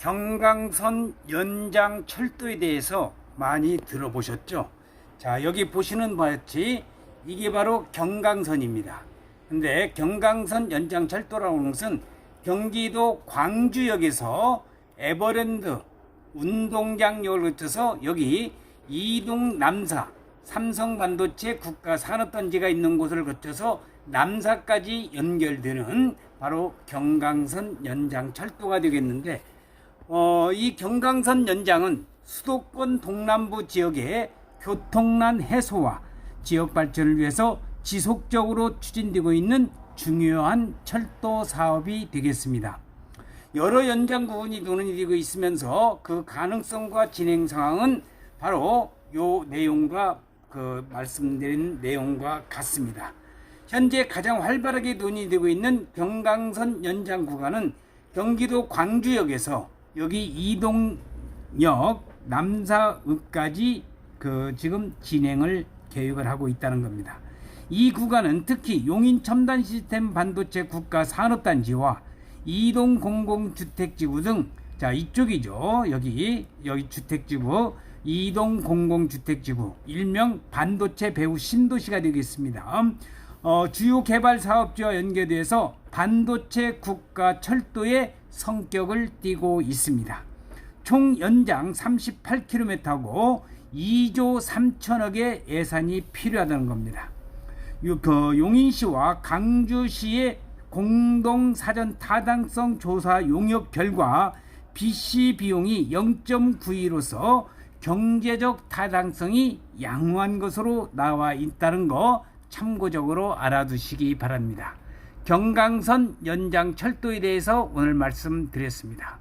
경강선 연장 철도에 대해서 많이 들어보셨죠? 자, 여기 보시는 같이 이게 바로 경강선입니다. 근데 경강선 연장 철도라고 하는 것은 경기도 광주역에서 에버랜드 운동장역을 거쳐서 여기 이동 남사 삼성 반도체 국가 산업단지가 있는 곳을 거쳐서 남사까지 연결되는 바로 경강선 연장 철도가 되겠는데 어, 이 경강선 연장은 수도권 동남부 지역의 교통난 해소와 지역 발전을 위해서 지속적으로 추진되고 있는 중요한 철도 사업이 되겠습니다. 여러 연장 구간이 논의되고 있으면서 그 가능성과 진행 상황은 바로 요 내용과 그 말씀드린 내용과 같습니다. 현재 가장 활발하게 논의되고 있는 경강선 연장 구간은 경기도 광주역에서 여기 이동역 남사읍까지 그 지금 진행을 계획을 하고 있다는 겁니다. 이 구간은 특히 용인 첨단 시스템 반도체 국가 산업단지와 이동 공공주택지구 등 자 이쪽이죠 여기 여기 주택지구 이동 공공주택지구 일명 반도체 배후 신도시가 되겠습니다. 어, 주요 개발 사업지와 연계돼서 반도체 국가 철도의 성격을 띠고 있습니다. 총 연장 38km고 2조 3천억의 예산이 필요하다는 겁니다. 요- 그 용인시와 강주시의 공동 사전 타당성 조사 용역 결과 BC 비용이 0.92로서 경제적 타당성이 양호한 것으로 나와 있다는 거 참고적으로 알아두시기 바랍니다. 경강선 연장 철도에 대해서 오늘 말씀드렸습니다.